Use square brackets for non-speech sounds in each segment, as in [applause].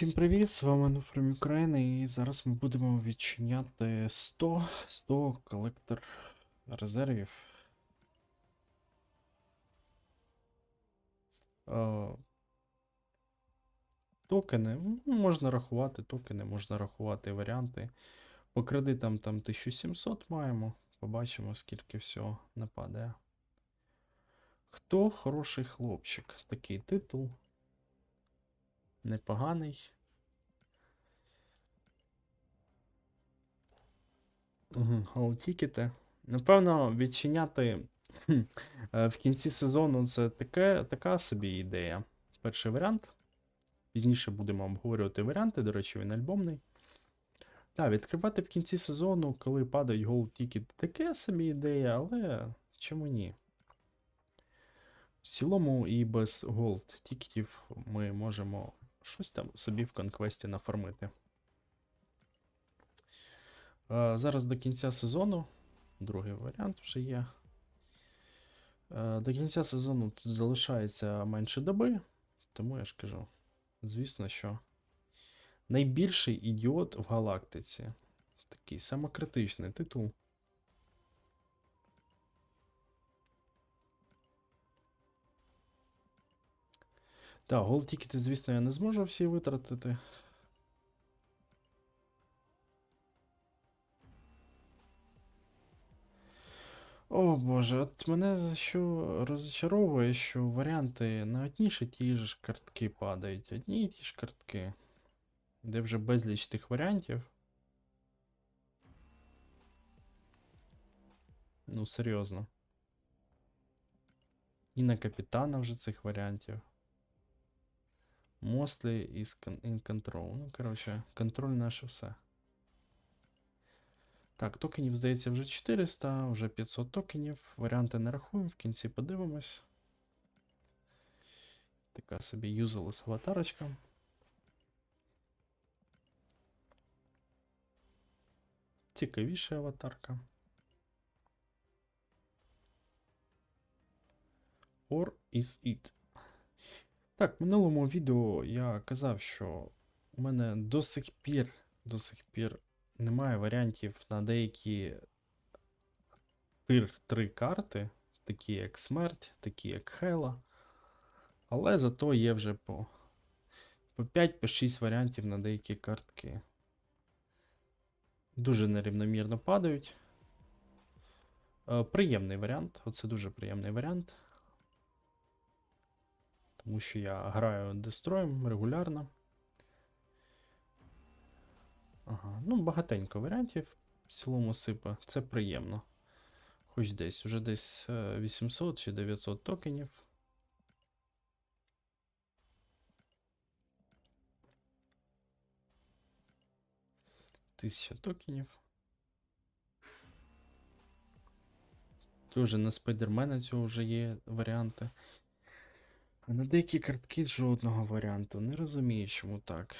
Всім привіт, з вами Нуфрем України, і зараз ми будемо відчиняти 100 100 колектор резервів. Токени. ну, Можна рахувати токени, можна рахувати варіанти. По кредитам там 1700 маємо. Побачимо, скільки всього нападає. Хто хороший хлопчик? Такий титул. Непоганий. Алтікети. Напевно, відчиняти е, в кінці сезону це таке, така собі ідея. Перший варіант. Пізніше будемо обговорювати варіанти, до речі, він альбомний. Так, відкривати в кінці сезону, коли падають голд тікети, таке собі ідея, але чому ні? В цілому і без голд тікетів ми можемо щось там собі в конквесті нафармити. Е, Зараз до кінця сезону. Другий варіант вже є. Е, До кінця сезону тут залишається менше доби, тому я ж кажу, звісно, що найбільший ідіот в галактиці. Такий самокритичний титул. Так, гол тікети, звісно, я не зможу всі витратити. О боже, от мене за що розчаровує, що варіанти на одні ж ті ж картки падають. Одні і ті ж картки. Де вже безліч тих варіантів. Ну, серйозно. І на капітана вже цих варіантів. Mostly is con- in control. Ну, коротше, контроль наше все. Так, токенів, здається, вже 400, вже 500 токенів. Варіанти не рахуємо, в кінці подивимось. Така собі юзалась аватарочка. Цікавіша аватарка. Or is it? Так, в минулому відео я казав, що у мене до сих пір, до сих пір немає варіантів на деякі тир 3 карти, такі як Смерть, такі як Хела. Але зато є вже по, по 5-6 варіантів на деякі картки. Дуже нерівномірно падають. Е, приємний варіант. Оце дуже приємний варіант. Тому що я граю дестроєм регулярно. Ага, ну багатенько варіантів в цілому сипа. Це приємно. Хоч десь, уже десь е, 800 чи 900 токенів. Тисяча токенів. Тоже на спайдермена цього вже є варіанти. На деякі картки жодного варіанту. Не розумію, чому так.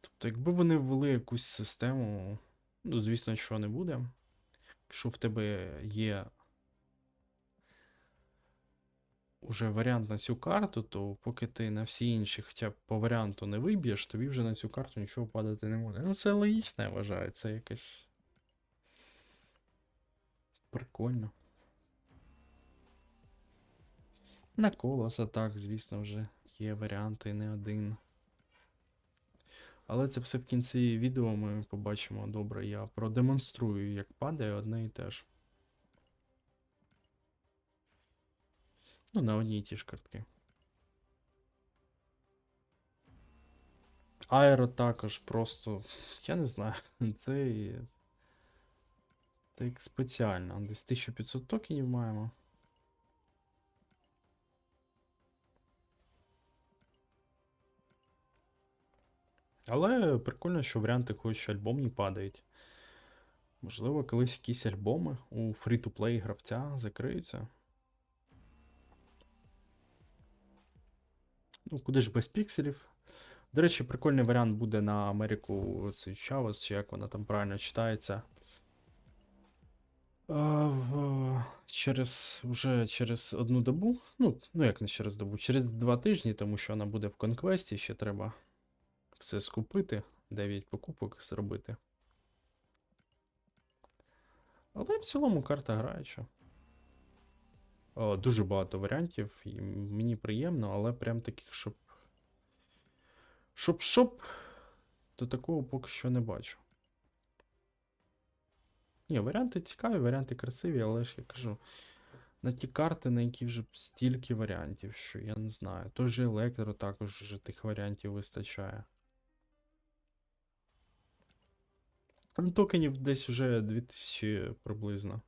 Тобто, якби вони ввели якусь систему, ну, звісно, що не буде. Якщо в тебе є уже варіант на цю карту, то поки ти на всі інші хоча б по варіанту не виб'єш, тобі вже на цю карту нічого падати не буде. Ну, це логічно, я вважаю, це якось. Прикольно. На колоса, так, звісно, вже є варіанти не один. Але це все в кінці відео ми побачимо добре. Я продемонструю, як падає одне і те ж. Ну, на одній і ті ж картки. Аеро також просто. Я не знаю. [laughs] Це. як спеціально. Десь 1500 токенів маємо. Але прикольно, що варіанти хоч альбомні падають. Можливо, колись якісь альбоми у фрі-то-плей гравця закриються. Ну, куди ж без пікселів. До речі, прикольний варіант буде на Америку цей Чавес, чи як вона там правильно читається. Через вже через одну добу. Ну, ну як не через добу, через два тижні, тому що вона буде в конквесті, ще треба все скупити, 9 покупок зробити. Але в цілому карта граюча. О, дуже багато варіантів, і мені приємно, але прям таких, щоб. Щоб щоб. До такого поки що не бачу. Ні, варіанти цікаві, варіанти красиві, але ж я кажу. На ті карти, на які вже стільки варіантів, що я не знаю. Той же електро також вже тих варіантів вистачає. Ну, токенів десь вже 2000 приблизно.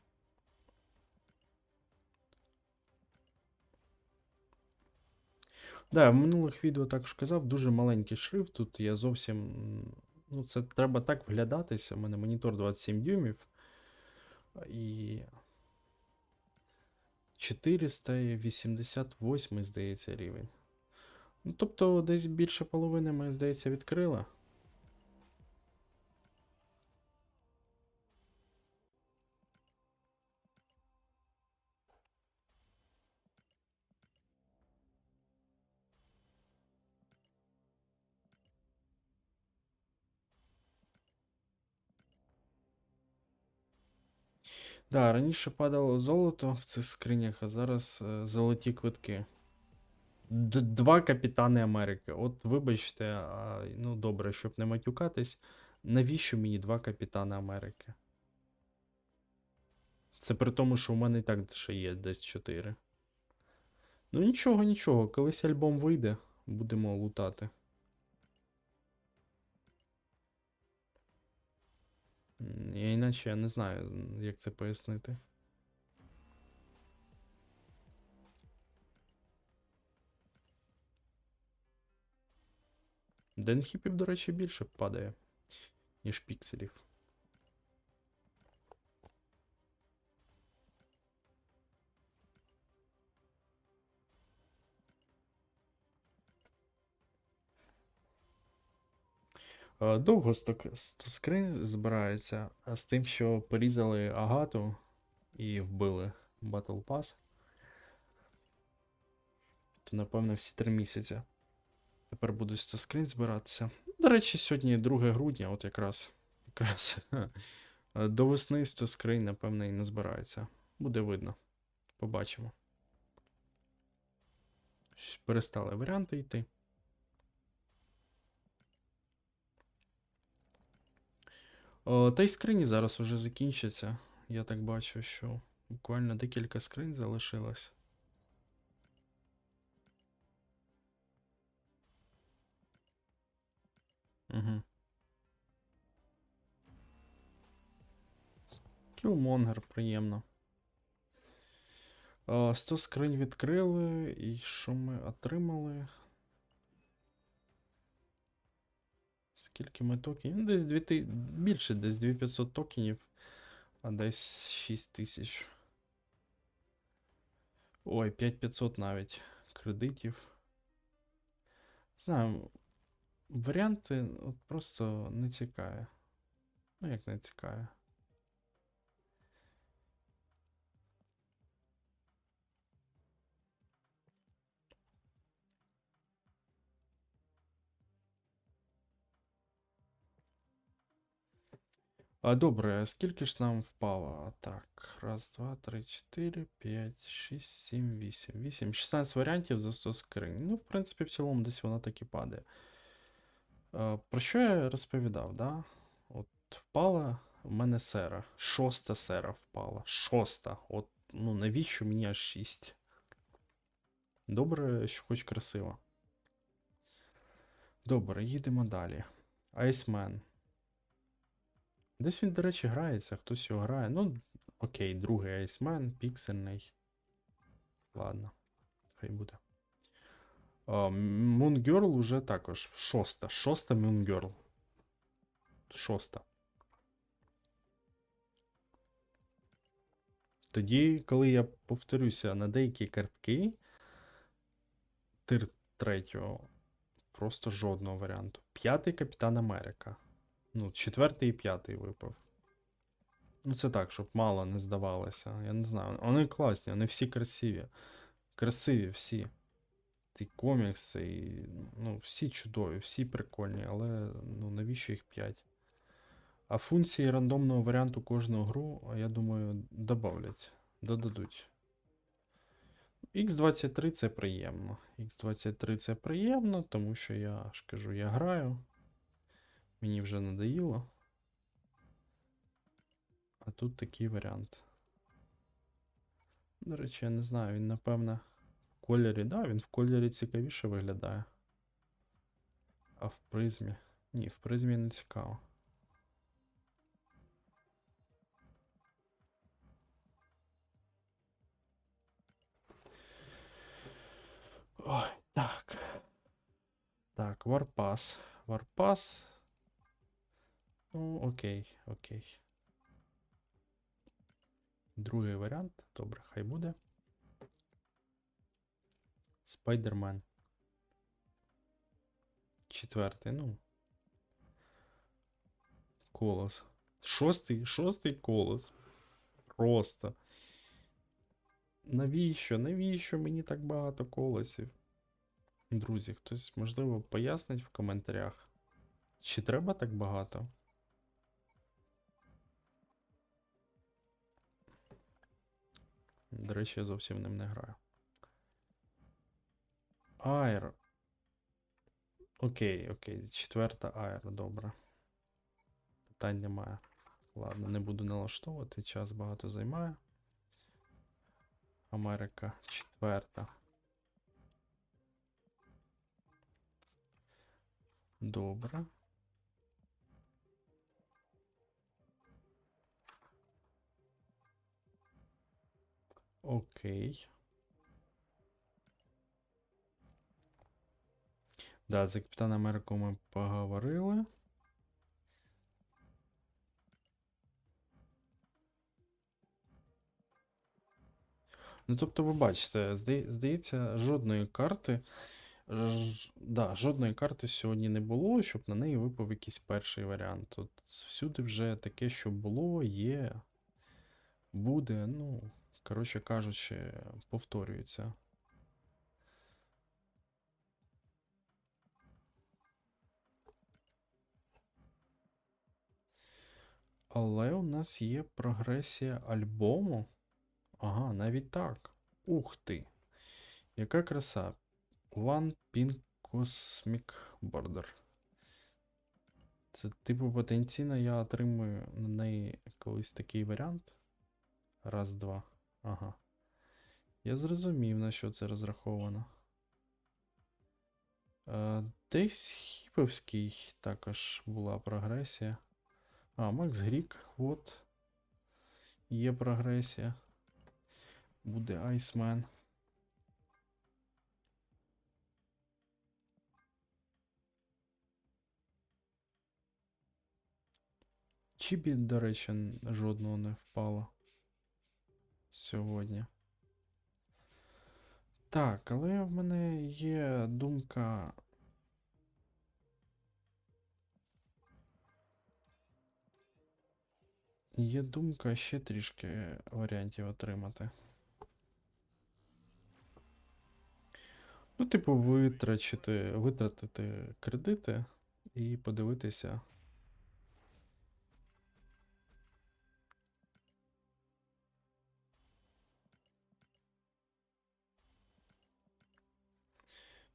Да, в минулих відео також казав, дуже маленький шрифт. Тут я зовсім. Ну, це треба так вглядатися. У мене монітор 27 дюймів. І. 488, здається, рівень. Ну, тобто, десь більше половини ми, здається, відкрили. Да, раніше падало золото в цих скринях, а зараз е, золоті квитки. Д- два капітани Америки. От вибачте, а, ну добре, щоб не матюкатись. Навіщо мені два капітани Америки? Це при тому, що у мене і так ще є десь 4. Ну нічого, нічого, колись альбом вийде, будемо лутати. Я іначе я не знаю, як це пояснити. Денхіпів, до речі, більше падає, ніж пікселів. Довго сток скрин збирається, з тим, що порізали агату і вбили Battle Pass, то напевно всі три місяці. Тепер буде скрин збиратися. До речі, сьогодні 2 грудня, от якраз, якраз е, до весни 100 скринь, напевно, і не збирається. Буде видно. Побачимо. Перестали варіанти йти. О, та й скрині зараз уже закінчаться. Я так бачу, що буквально декілька скринь залишилось. Угу. Кілмонгер, приємно. О, 100 скринь відкрили, і що ми отримали? Скільки ми токенів? Ну, десь 2 більше, десь 2500 токенів, а десь 6000. Ой, 5500 навіть кредитів. Знаю, варіанти от просто не цікаві. Ну, як не цікаві. А, добре, скільки ж нам впало? Так, раз, два, три, чотири, п'ять, шість, сім, вісім. Вісім. 16 варіантів за 100 скринь. Ну, в принципі, в цілому десь вона так і падає. Про що я розповідав, да? От впала в мене сера. Шоста сера впала. Шоста. От, ну навіщо мені аж 6? Добре, що хоч красиво. Добре, їдемо далі. Айсмен. Десь він, до речі, грається, хтось його грає. Ну, окей, другий Айсмен, піксельний. Ладно, хай буде. Moon Girl уже також. Шоста. Шоста Moon. Шоста. Тоді, коли я повторюся на деякі картки, тир третього, просто жодного варіанту. П'ятий Капітан Америка. Ну, четвертий і п'ятий випав. Ну, це так, щоб мало не здавалося. Я не знаю. Вони класні, вони всі красиві. Красиві всі. і комікси, і, ну, всі чудові, всі прикольні, але ну, навіщо їх 5? А функції рандомного варіанту кожного гру, я думаю, добавлять, додадуть. X23 це приємно. X23 це приємно, тому що я ж кажу, я граю. Мені вже надоїло. А тут такий варіант. До речі, я не знаю, він, напевне, в кольорі, да, він в кольорі цікавіше виглядає. А в призмі. Ні, в призмі не цікаво. Ой, так. Так, Варпас. Варпас. Ну, окей, окей. Другий варіант. Добре, хай буде. Спайдермен. Четвертий, ну. Колос. Шостий, шостий колос. Просто. Навіщо? Навіщо мені так багато колосів? Друзі, хтось, можливо, пояснить в коментарях. Чи треба так багато? До речі, я зовсім ним не граю. Айр. Окей, окей. Четверта Айр, добре. Питань немає. Ладно, не буду налаштовувати, час багато займає. Америка четверта. Добре. Окей. Да, за Капітана Америку ми поговорили. Ну, тобто, ви бачите, здається, жодної карти. Ж, да, жодної карти сьогодні не було, щоб на неї випав якийсь перший варіант. Тут всюди вже таке, що було, є, буде, ну, коротше кажучи, повторюється. Але у нас є прогресія альбому. Ага, навіть так. Ух ти. Яка краса. One Pink Cosmic Border. Це, типу, потенційно я отримую на неї колись такий варіант. Раз, два. Ага. Я зрозумів, на що це розраховано. Е, десь хіповський також була прогресія. А, Макс Грік, от. Є прогресія. Буде Айсмен. Чібі, до речі, жодного не впало сьогодні. Так, але в мене є думка. Є думка ще трішки варіантів отримати. Ну, типу, витрачити, витратити кредити і подивитися.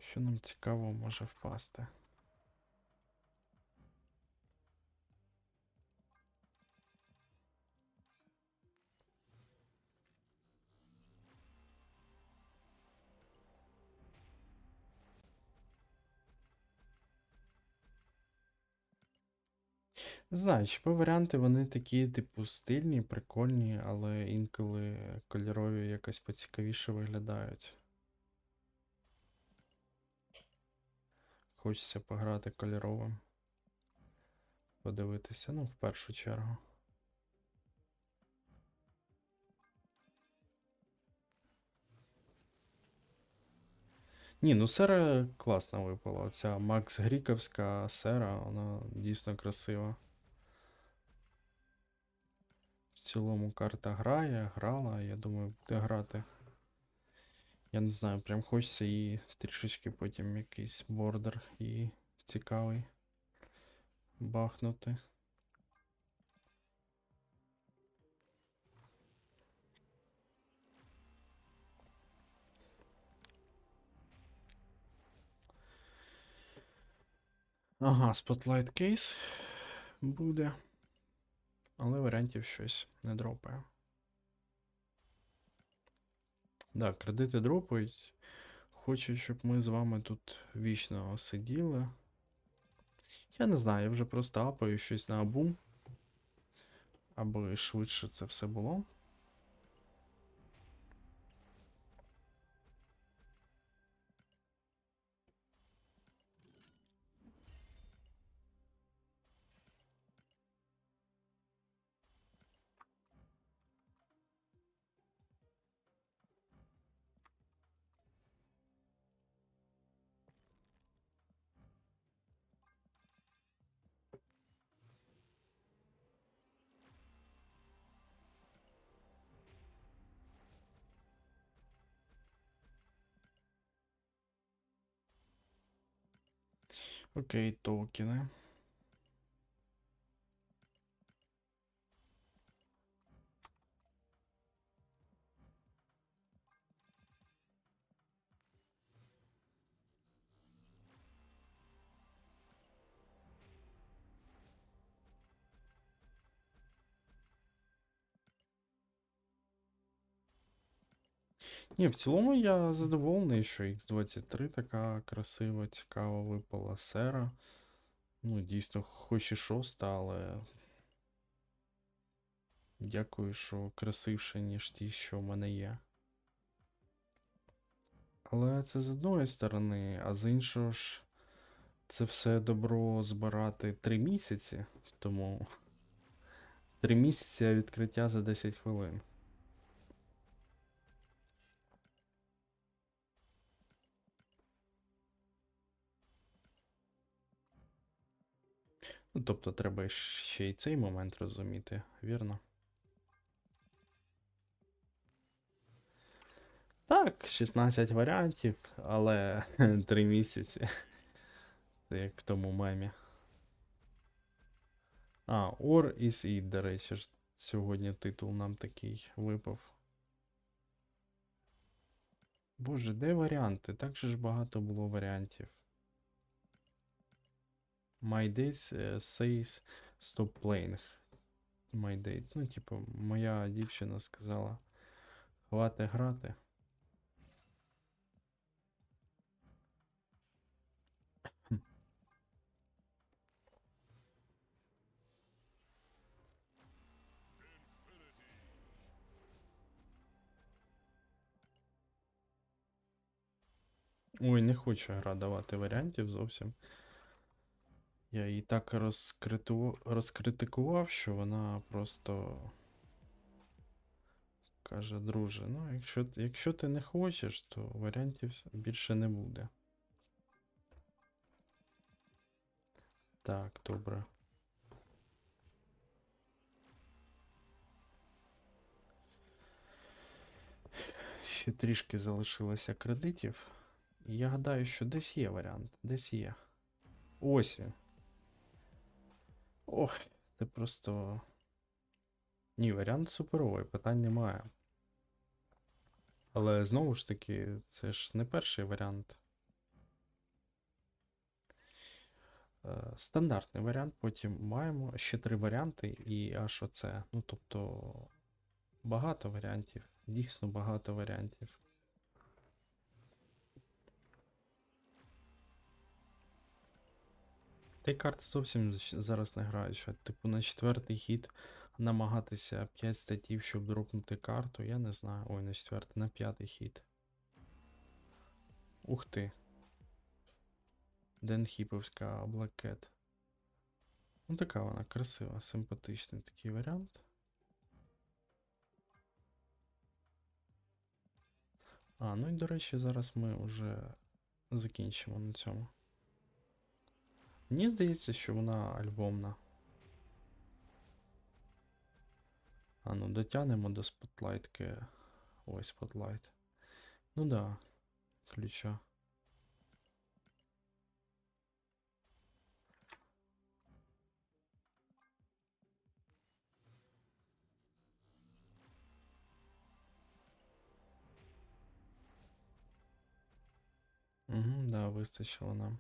Що нам цікаво може впасти? Знаю, ЧП варіанти вони такі, типу, стильні, прикольні, але інколи кольорові якось поцікавіше виглядають. Хочеться пограти кольоровим. Подивитися, ну, в першу чергу. Ні, ну сера класно випала. Оця Макс Гріковська сера, вона дійсно красива. В цілому карта грає, грала, я думаю, буде грати Я не знаю, прям хочеться і трішечки потім якийсь бордер і цікавий бахнути. Ага, Spotlight Case буде. Але варіантів щось не дропає. Да, кредити дропають. Хочу, щоб ми з вами тут вічно сиділи. Я не знаю, я вже просто апаю щось на абум. Аби швидше це все було. Окей, токени. Ні, в цілому я задоволений, що X23 така красива, цікава випала сера. Ну, дійсно, хоч і шоста, але. Дякую, що красивше, ніж ті, що в мене є. Але це з одної сторони, а з іншого ж, це все добро збирати 3 місяці, тому 3 місяці відкриття за 10 хвилин. Ну, тобто треба ще й цей момент розуміти, вірно? Так, 16 варіантів, але [laughs] 3 місяці. Це як в тому мемі. А, Or is It, до речі, ж сьогодні титул нам такий випав. Боже, де варіанти? Так же ж багато було варіантів. My date says stop playing. My date. Ну, типу, моя дівчина сказала. Хвати грати. Ой, не хоче гра давати варіантів зовсім. Я її так розкриту... розкритикував, що вона просто каже, друже, ну, якщо, якщо ти не хочеш, то варіантів більше не буде. Так, добре. Ще трішки залишилося кредитів. І я гадаю, що десь є варіант, десь є. Ось він. Ох, це просто. Ні, варіант суперовий, питань немає. Але знову ж таки, це ж не перший варіант. Е, Стандартний варіант, потім маємо ще три варіанти, і аж оце. Ну, тобто, багато варіантів. Дійсно багато варіантів. Й карти зовсім зараз не грають. Що, типу, на четвертий хід намагатися 5 статів, щоб дропнути карту, я не знаю. Ой, на четвертий, на п'ятий хід. Ух ти. Денхіповська блакет. Ну, така вона красива, симпатичний такий варіант. А, ну і до речі, зараз ми вже закінчимо на цьому. Мені здається, що вона альбомна. А ну дотягнемо до спотлайтки. Ой, спотлайт. Ну да, ключа. Угу, да, вистачило нам.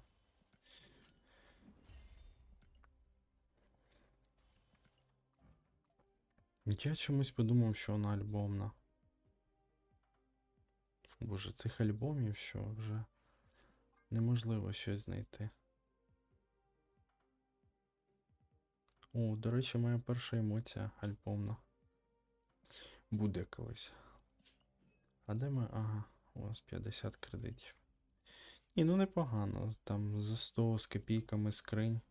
Я чомусь подумав, що вона альбомна. Боже, цих альбомів що вже неможливо щось знайти. О, до речі, моя перша емоція альбомна. Буде колись. А де ми? Ага, ось 50 кредитів. Ні, ну непогано. Там за 100 з копійками скринь.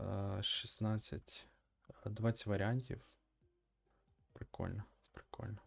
е, 16, е, 20 варіантів. Прикольно, прикольно.